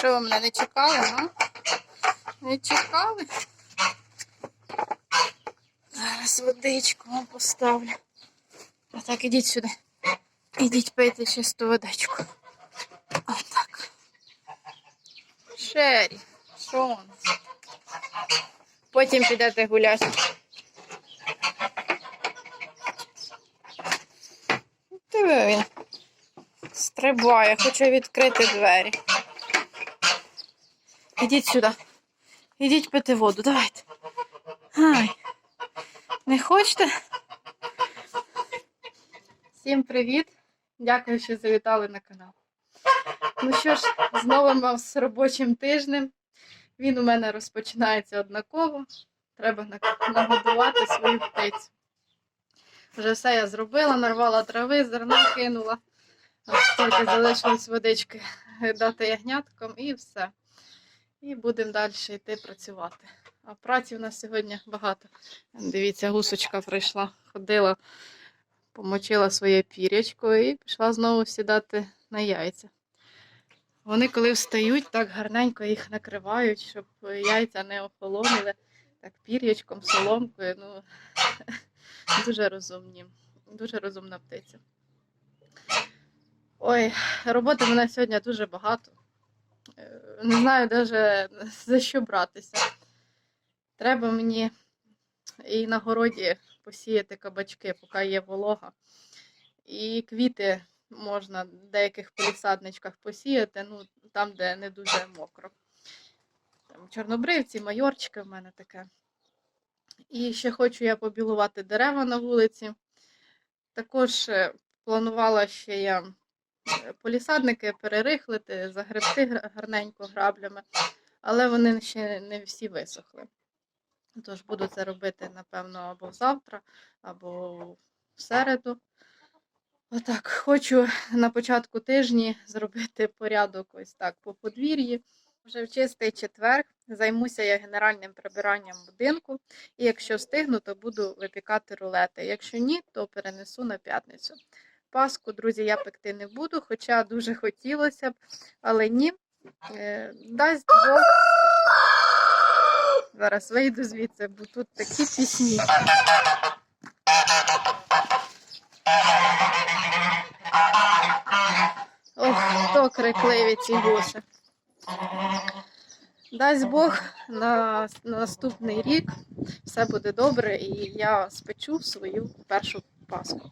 Що ви мене не чекали, а? Не чекали? Зараз водичку вам поставлю. А так, ідіть сюди. Ідіть пийте чисту водичку. Отак. Шері, у? Потім підете гуляти. Диви він. Стрибає, хоче відкрити двері. Ідіть сюди. Ідіть пити воду, давайте. Ай. Не хочете? Всім привіт! Дякую, що завітали на канал. Ну що ж, з новим вас робочим тижнем. Він у мене розпочинається однаково. Треба нагодувати свою птицю. Вже все я зробила, нарвала трави, зерна кинула. Тільки залишилось водички дати ягняткам і все. І будемо далі йти працювати. А праці у нас сьогодні багато. Дивіться, гусочка прийшла, ходила, помочила своє пірячко і пішла знову сідати на яйця. Вони, коли встають, так гарненько їх накривають, щоб яйця не охолонули. Так, пір'ячком, соломкою. Ну, дуже розумні, дуже розумна птиця. Ой, роботи в мене сьогодні дуже багато. Не знаю навіть за що братися. Треба мені і на городі посіяти кабачки, поки є волога. І квіти можна в деяких полісадничках посіяти, ну, там, де не дуже мокро. Там чорнобривці, майорчики в мене таке. І ще хочу я побілувати дерева на вулиці. Також е, планувала ще я полісадники перерихлити, загребти гарненько граблями, але вони ще не всі висохли. Тож буду це робити, напевно, або завтра, або в середу. Отак, хочу на початку тижні зробити порядок ось так по подвір'ї. Вже в чистий четвер займуся я генеральним прибиранням будинку, і якщо встигну, то буду випікати рулети. Якщо ні, то перенесу на п'ятницю. Паску, друзі, я пекти не буду, хоча дуже хотілося б, але ні. Е, Дасть Бог. Зараз вийду звідси, бо тут такі пісні. Ох, хто крикливі ці гуси. Дасть Бог на наступний рік все буде добре, і я спечу свою першу паску.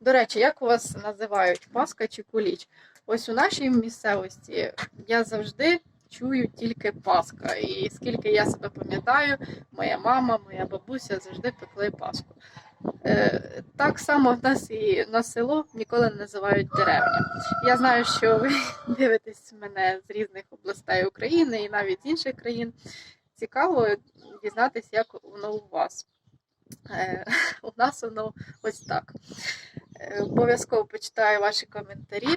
До речі, як у вас називають паска чи куліч? Ось у нашій місцевості я завжди чую тільки паска. І скільки я себе пам'ятаю, моя мама, моя бабуся завжди пекли паску. Е, так само в нас і на село ніколи не називають деревня. Я знаю, що ви дивитесь мене з різних областей України і навіть з інших країн. Цікаво дізнатися, як воно у вас. Е, у нас воно ось так. Е, обов'язково почитаю ваші коментарі.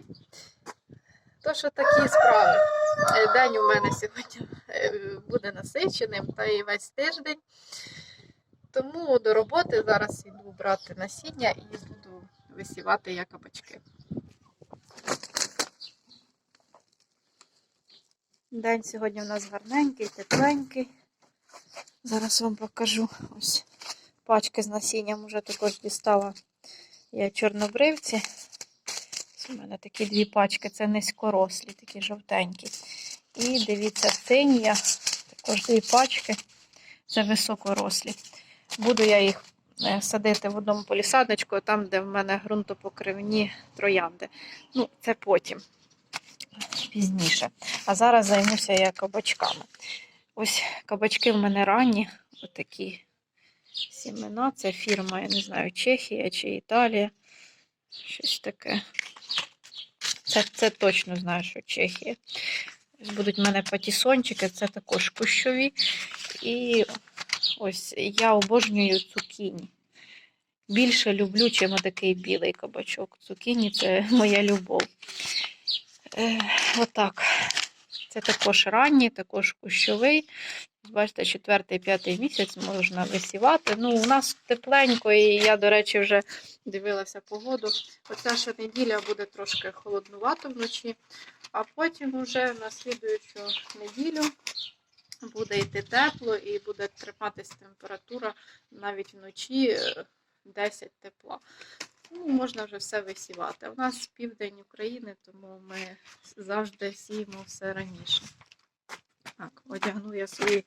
То, що такі справи. Е, День у мене сьогодні буде насиченим, та і весь тиждень. Тому до роботи зараз йду брати насіння і буду висівати я кабачки. День сьогодні у нас гарненький, тепленький. Зараз вам покажу ось пачки з насінням вже також дістала я чорнобривці. У мене такі дві пачки, це низькорослі, такі жовтенькі. І дивіться, тинія, також дві пачки, це високорослі. Буду я їх е, садити в одному полісадничку, там, де в мене ґрунтопокривні троянди. Ну, це потім, пізніше. А зараз займуся я кабачками. Ось кабачки в мене ранні, отакі сімена. Це фірма, я не знаю, Чехія чи Італія. Щось таке. Це, це точно знаю, що Чехія. Будуть в мене патісончики, це також кущові. І ось я обожнюю цукіні. Більше люблю, чим такий білий кабачок. Цукіні це моя любов. Е, отак. Це також ранній, також кущовий. Бачите, четвертий, п'ятий місяць можна висівати. Ну, у нас тепленько, і я, до речі, вже дивилася погоду. Оця ще неділя буде трошки холоднувато вночі, а потім вже на слідуючу неділю буде йти тепло і буде триматись температура навіть вночі е, 10 тепла. Ну, можна вже все висівати. У нас південь України, тому ми завжди сіємо все раніше. Так, одягну я свої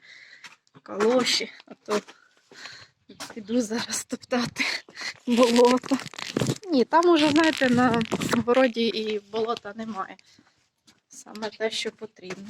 калоші, а то піду зараз топтати болото. Ні, там уже, знаєте, на городі і болота немає. Саме те, що потрібно.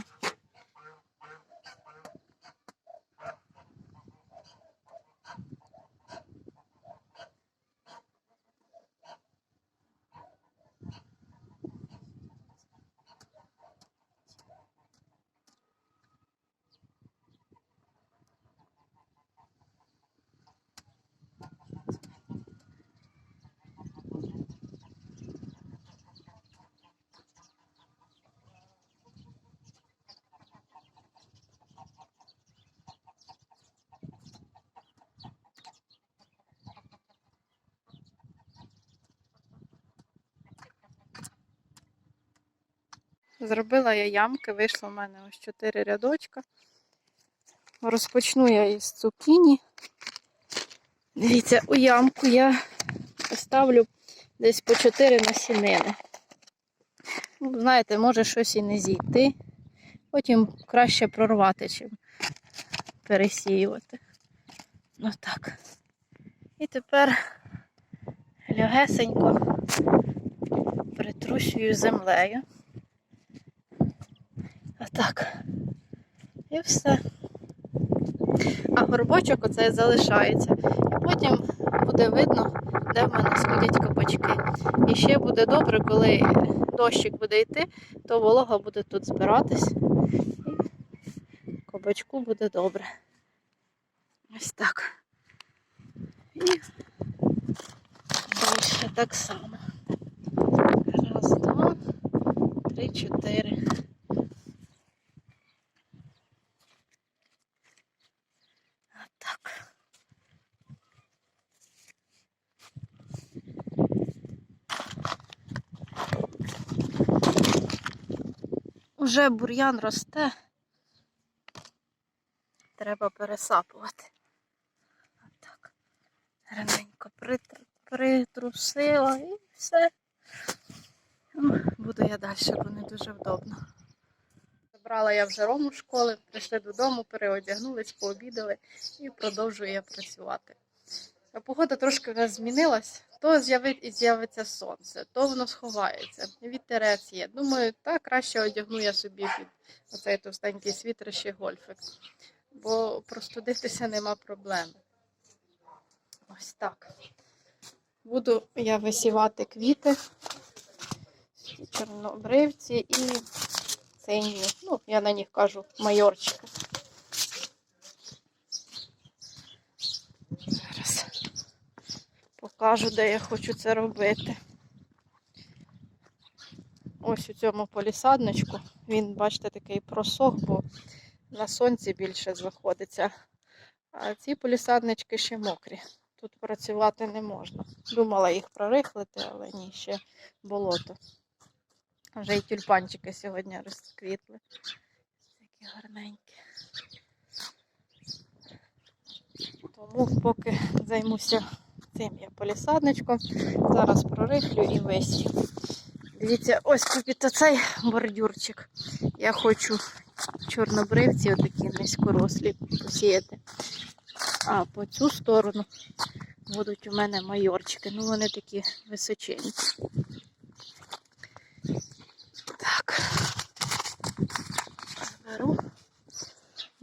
Зробила я ямки, вийшло в мене ось 4 рядочка. Розпочну я із цукіні. Дивіться, у ямку я поставлю десь по 4 насінини. Ну, знаєте, може щось і не зійти. Потім краще прорвати, чим пересіювати. Отак. І тепер легесенько притрусюю землею. Отак. І все. А горбочок оцей залишається. І потім буде видно, де в мене сходять кабачки. І ще буде добре, коли дощик буде йти, то волога буде тут збиратись. І кабачку буде добре. Ось так. І далі так само. Раз, два, три, чотири. Уже бур'ян росте. Треба пересапувати. Так. Раненько притр... притрусила і все. Ну, Буду я далі, бо не дуже вдобно. Забрала я вже рому з школи, прийшли додому, переодягнулись, пообідали і продовжую я працювати. Погода трошки змінилась, то з'явиться сонце, то воно сховається, вітерець є. Думаю, так краще одягну я собі під оцей товстенький світер ще гольфик, бо простудитися нема проблеми. Ось так. Буду я висівати квіти, чорнобривці і сині. Ну, я на них кажу майорчики. Зараз покажу, де я хочу це робити. Ось у цьому полісадничку. Він, бачите, такий просох, бо на сонці більше знаходиться. А ці полісаднички ще мокрі. Тут працювати не можна. Думала їх прорихлити, але ні, ще болото. Вже і тюльпанчики сьогодні розквітли. Такі гарненькі. Тому поки займуся цим я полісадничком. Зараз прорихлю і весь. Дивіться, ось під оцей бордюрчик. Я хочу чорнобривці, отакі низькорослі, посіяти. А по цю сторону будуть у мене майорчики. Ну вони такі височенькі. Так. Беру.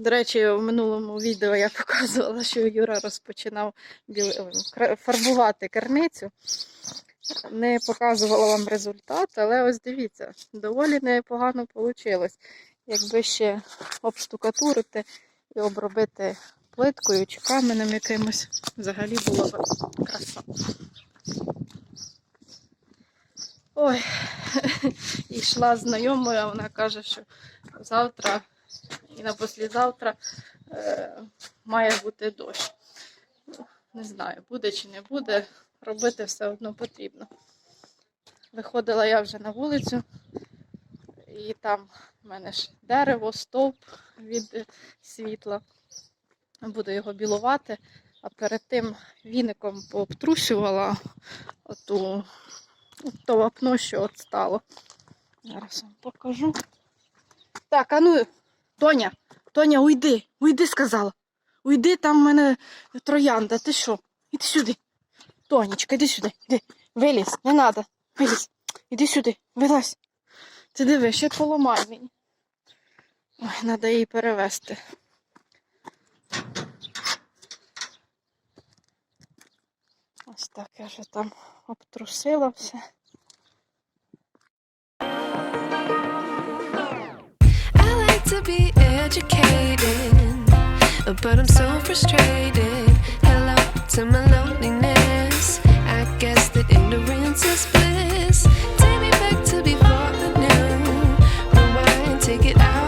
До речі, в минулому відео я показувала, що Юра розпочинав біл... фарбувати керницю. Не показувала вам результат, але ось дивіться, доволі непогано вийшло. Якби ще обштукатурити і обробити плиткою чи каменем якимось, взагалі було б краса. Ой, йшла з знайомою, вона каже, що завтра і на послізавтра е, має бути дощ. Ну, Не знаю, буде чи не буде, робити все одно потрібно. Виходила я вже на вулицю, і там в мене ж дерево, стовп від світла. Буду його білувати, а перед тим віником пообтрусювала оту, то вапно, що от стало. Зараз вам покажу. Так, а ну, Тоня, Тоня, уйди, уйди, сказала. Уйди, там в мене троянда. Ти що? Іди сюди. Тонечка, іди сюди. Іди. Виліз, не треба. Виліз. Іди сюди, вилазь. Ти диви, ще поламай мені. Ой, треба її перевести. Ось так я вже там обтрусила все. Be educated, but I'm so frustrated. Hello to my loneliness. I guess that ignorance is bliss. Take me back to before I knew. Rewind, take it out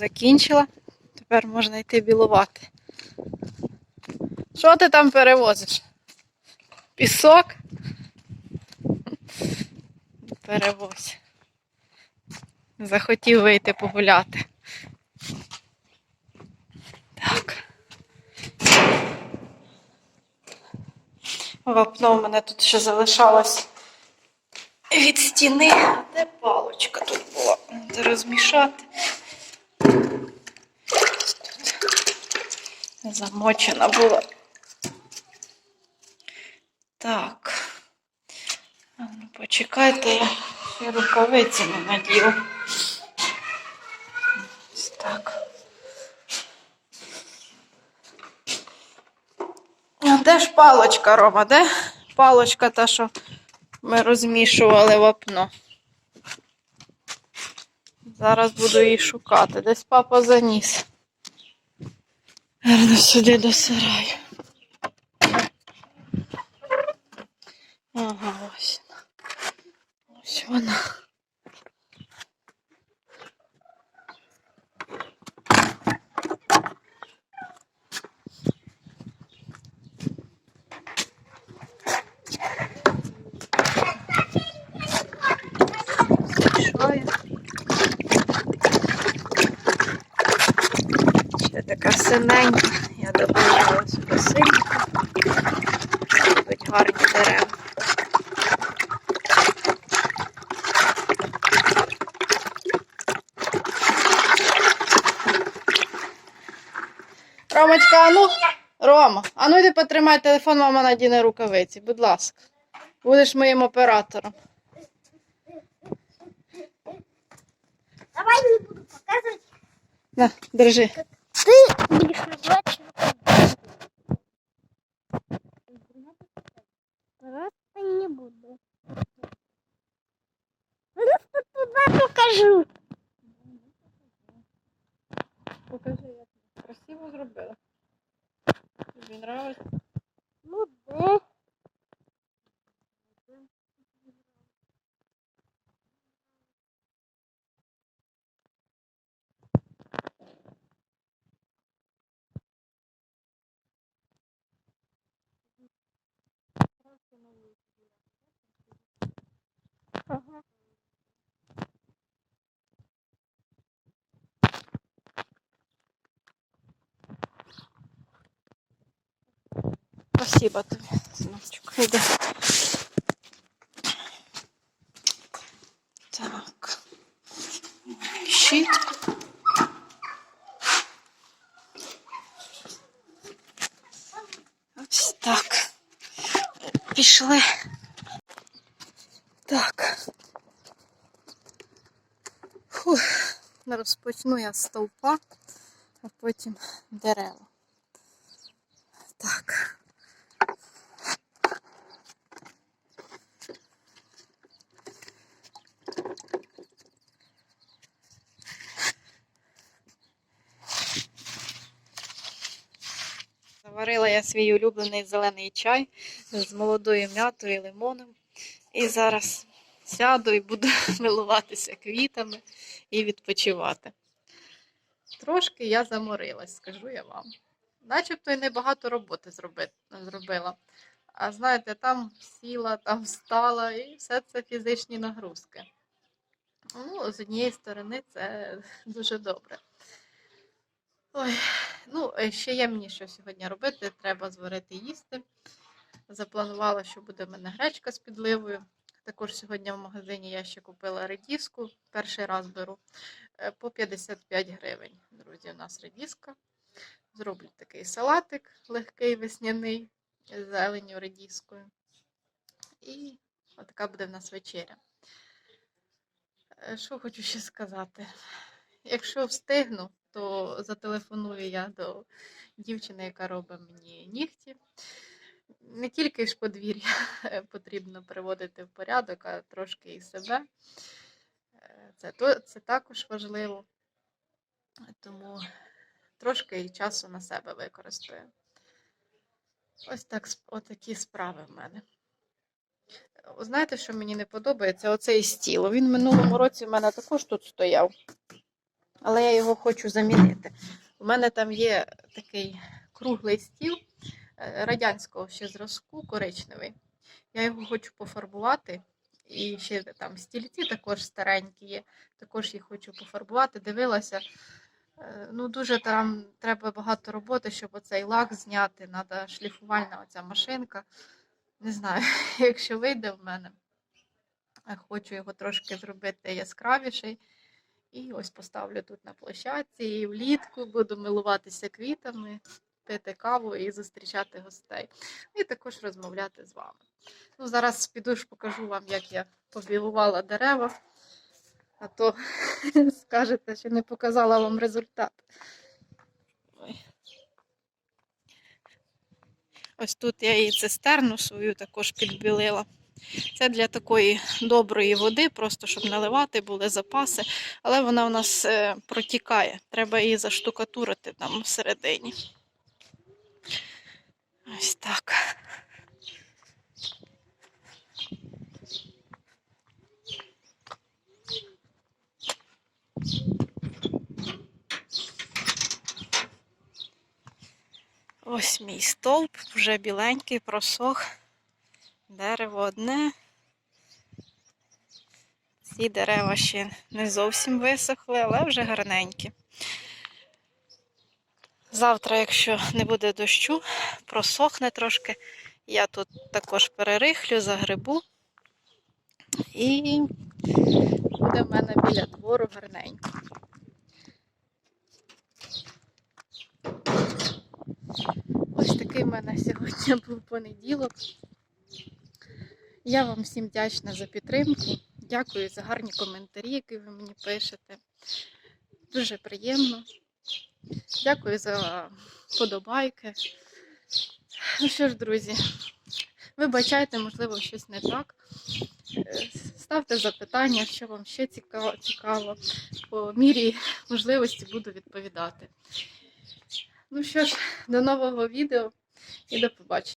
закінчила. Тепер можна йти білувати. Що ти там перевозиш? Пісок? Перевозь. Захотів вийти погуляти. Так. Вапно в мене тут ще залишалось від стіни. Де палочка тут була? Треба розмішати. Замочена була. Так. А ну, почекайте, я ще рукавиці не наділа. Ось так. А де ж палочка, Рома? Де палочка та, що ми розмішували вапно? Зараз буду її шукати. Десь папа заніс. Верно сюди до сараю. Ага, ось вона. Ось вона. Мішаю. Ще така синенька. Я додавала сюди синьку. Будуть гарні дерева. Ромочка, а ну, Рома, а ну йди потримай телефон, мама надіне рукавиці, будь ласка. Будеш моїм оператором. Давай не буду показывать. На, держи. Ти більше бачиш. Просто не буду. Просто туди покажу. Покажи, красиво зробила. Тобі нравиться? Ну де? Спасибо тобі, синочок. Йди. Так. Щит. Ось так. Пішли. Так. Фух. Розпочну я з стовпа, а потім дерева. Так. Заварила я свій улюблений зелений чай з молодою м'ятою і лимоном. І зараз сяду і буду милуватися квітами і відпочивати. Трошки я заморилась, скажу я вам. Начебто й небагато роботи зробила. А знаєте, там сіла, там встала, і все це фізичні нагрузки. Ну, з однієї сторони, це дуже добре. Ой, ну, е, ще є мені що сьогодні робити. Треба зварити їсти. Запланувала, що буде в мене гречка з підливою. Також сьогодні в магазині я ще купила редіску. Перший раз беру е, по 55 гривень. Друзі, у нас редіска. Зроблю такий салатик легкий весняний з зеленю редіскою. І отака буде в нас вечеря. Е, Що хочу ще сказати? Якщо встигну, то зателефоную я до дівчини, яка робить мені нігті. Не тільки ж подвір'я потрібно приводити в порядок, а трошки і себе. Е, Це, це також важливо. Тому трошки і часу на себе використаю. Ось так, отакі справи в мене. Знаєте, що мені не подобається? Оцей стіл. Він минулому році в мене також тут стояв, але я його хочу замінити. У мене там є такий круглий стіл е, радянського ще зразку, коричневий. Я його хочу пофарбувати. І ще там стільці також старенькі є. Також їх хочу пофарбувати. Дивилася. Е, Ну, дуже там треба багато роботи, щоб оцей лак зняти. Треба шліфувальна оця машинка. Не знаю, якщо вийде в мене. Хочу його трошки зробити яскравіший. І ось поставлю тут на площадці. І влітку буду милуватися квітами, пити каву і зустрічати гостей. І також розмовляти з вами. Ну, зараз піду ж покажу вам, як я побілувала дерева. А то скажете, що не показала вам результат. Ось тут я і цистерну свою також підбілила. Це для такої доброї води, просто щоб наливати, були запаси. Але вона у нас е, протікає. Треба її заштукатурити там всередині. Ось так. Ось мій стовп, вже біленький, просох. Дерево одне. Ці дерева ще не зовсім висохли, але вже гарненькі. Завтра, якщо не буде дощу, просохне трошки. Я тут також перерихлю, загребу. І буде в мене біля двору гарненько. Ось такий в мене сьогодні був понеділок. Я вам всім вдячна за підтримку. Дякую за гарні коментарі, які ви мені пишете. Дуже приємно. Дякую за подобайки. Ну що ж, друзі, вибачайте, можливо, щось не так. Ставте запитання, що вам ще цікаво, цікаво. По мірі можливості буду відповідати. Ну що ж, до нового відео і до побачення.